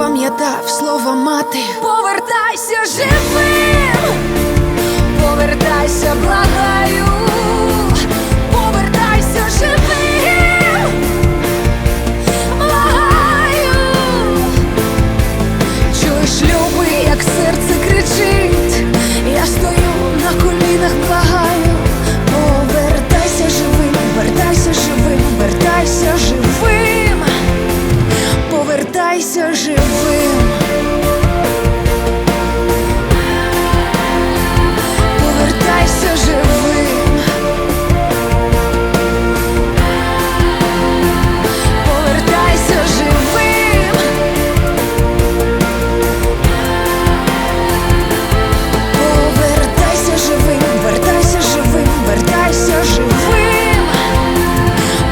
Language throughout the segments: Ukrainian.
Пам'ятав слова мати. Повертайся живим, повертайся, благаю, живим,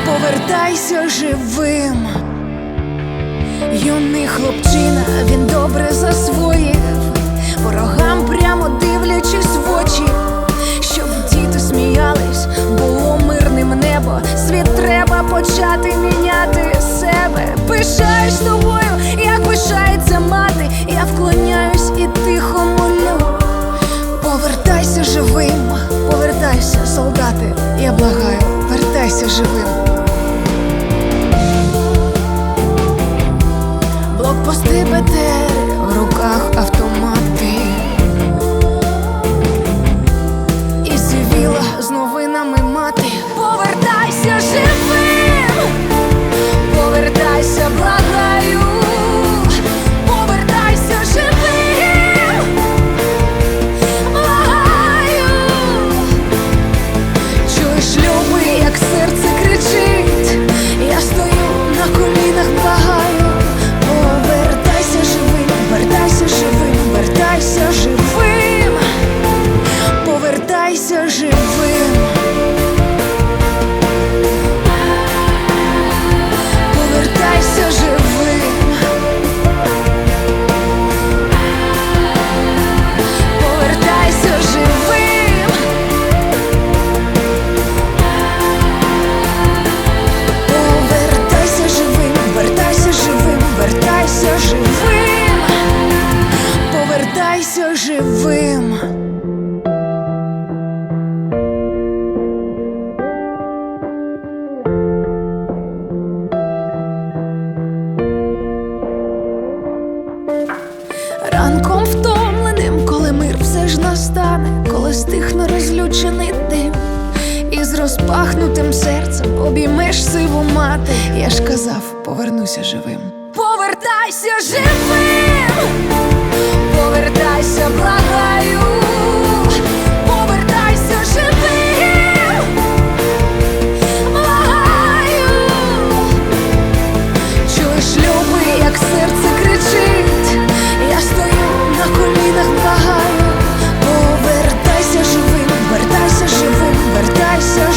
повертайся живим. Юний хлопчина, він добре засвоїв, ворогам прямо дивлячись в очі, щоб діти сміялись, було мирним небо. Світ треба почати міняти себе. Пишаюсь тобою, як пишається мати. Я вклоняюсь і тихо молю. Вертайся живим. Повертайся живим. Ранком втомленим, коли мир все ж настане, коли стихне розлючений і з розпахнутим серцем обіймеш сиву мати. Я ж казав, повернуся живим. Повертайся живим, повертайся, благаю, повертайся живим, чуєш люби, як серце кричить, я стою на колінах, благаю, повертайся живим, вертайся живим, вертайся.